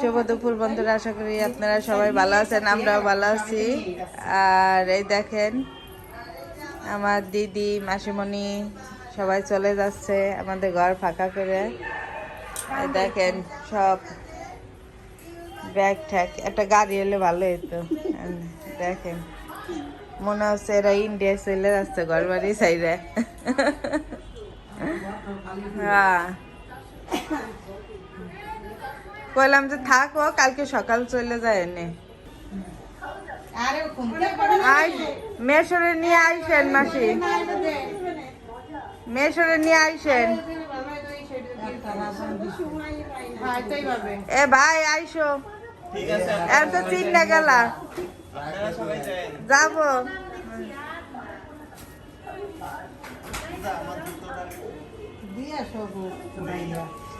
শুভ দুপুর বন্ধুরা, আশা করি আপনারা সবাই ভালো আছেন, আমরাও ভালো আছি। আর এই দেখেন, আমার দিদি, মাসিমণি সবাই চলে যাচ্ছে আমাদের ঘর ফাঁকা করে। দেখেন, সব ব্যাগ ঠ্যাগ একটা গাড়ি এলে ভালো হতো দেখেন, মনে হচ্ছে এরা ইন্ডিয়া চলে যাচ্ছে ঘর বাড়ি সাইডে। হ্যাঁ। কইলাম যে থাকো কালকে সকাল চলে যায় এনে। আই মেশরে নিয়ে আইসেন মাসি। মেশরে নিয়ে আইসেন। এ ভাই, আইসো। এর তো চিন্তা গেলা। যাব।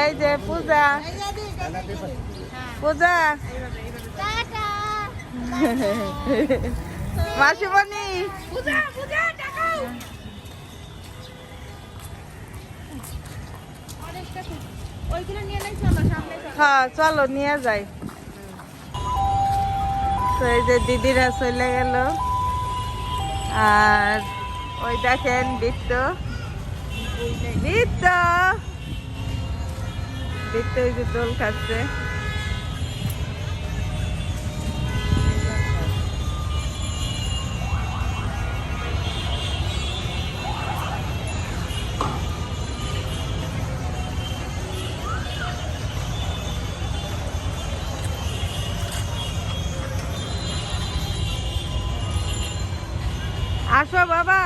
এই যে পূজা। পূজা। মাসিমণি। হ্যাঁ চলো, নিয়ে যাই। তো এই যে দিদিরা চলে গেল। আর ওই দেখেন বৃত্ত বৃত্ত বৃত্ত ওই যে দোল খাচ্ছে। আসো বাবা।